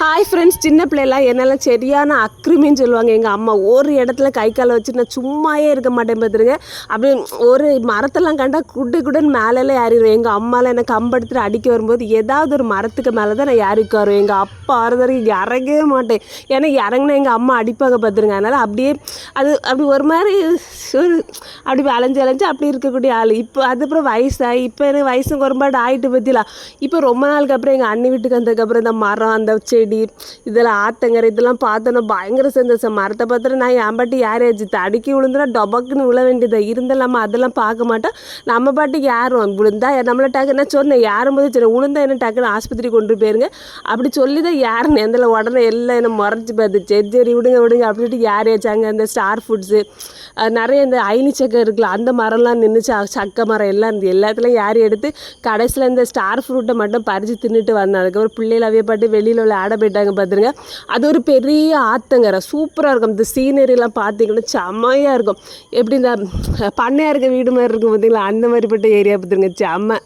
Hi friends சின்ன பிள்ளைலாம் என்னெல்லாம் சரியான அக்ரிமின்னு சொல்லுவாங்க. எங்கள் அம்மா ஒரு இடத்துல கை காலை வச்சு நான் சும்மாயே இருக்க மாட்டேன் பார்த்துருங்க. அப்படி ஒரு மரத்தெல்லாம் கண்டா குடு குடன் மேலெல்லாம் ஏறிடுவேன் எங்கள் அம்மாலாம் என்னை கம்படுத்துட்டு அடிக்க வரும்போது ஏதாவது ஒரு மரத்துக்கு மேலே தான் நான் ஏறிக்கு வருவேன் எங்கள் அப்பா வர வரைக்கும் இறங்கவே மாட்டேன். ஏன்னா இறங்கினா எங்கள் அம்மா அடிப்பாங்க பார்த்துருங்க. அதனால் அப்படியே அது அப்படி ஒரு மாதிரி ஒரு அப்படி அலைஞ்சு அலைஞ்சு அப்படி இருக்கக்கூடிய ஆள். இப்போ அதுக்கப்புறம் வயசாகி இப்போ எனக்கு வயசுக்கு குறைபாடு ஆகிட்டு பற்றிலாம் இப்போ ரொம்ப நாளுக்கு அப்புறம் எங்கள் அண்ணி வீட்டுக்கு வந்ததுக்கப்புறம் இந்த மரம் அந்த செடி இதெல்லாம் ஆத்தங்கரை இதெல்லாம் பார்த்தோன்னா பயங்கர சந்தோஷம். மரத்தை பார்த்துட்டு நான் என் பாட்டி யாரையாச்சு தடுக்கி விழுந்துனா டொபக்குன்னு விழ வேண்டியதாக இருந்தால் நம்ம அதெல்லாம் பார்க்க மாட்டோம். நம்ம பாட்டுக்கு யாரும் விழுந்தா நம்மளை டக்கு நான் சொன்னேன். யாரும் போது சரி விழுந்தா என்ன டக்குன்னு ஆஸ்பத்திரி கொண்டு போயிருங்க. அப்படி சொல்லி தான் யாருன்னு எந்தில் உடனே எல்லாம் என்ன முறைச்சி பார்த்து சரி சரி விடுங்க விடுங்க அப்படின்ட்டு யாரையாச்சாங்க இந்த ஸ்டார் ஃபுட்ஸு நிறைய இந்த ஐனி சக்கை இருக்குல்ல அந்த மரம்லாம் நின்று ச சக்கை மரம் எல்லாம் இருந்து எல்லாத்துலையும் யார் எடுத்து கடைசியில் இந்த ஸ்டார் ஃப்ரூட்டை மட்டும் பறித்து தின்னுட்டு வந்தேன் அதுக்கப்புறம் பிள்ளைகளாவே பாட்டு வெளியில் உள்ள போயிட்டாங்க பார்த்துருங்க அது ஒரு பெரிய ஆத்தங்கரை. சூப்பராக இருக்கும். இந்த சீனரிலாம் பார்த்தீங்கன்னா செம்மையாக இருக்கும். எப்படி இந்த பண்ணையாக இருக்க வீடு மாதிரி இருக்கும் பார்த்தீங்களா அந்த மாதிரிப்பட்ட ஏரியா பார்த்துருங்க செம்ம.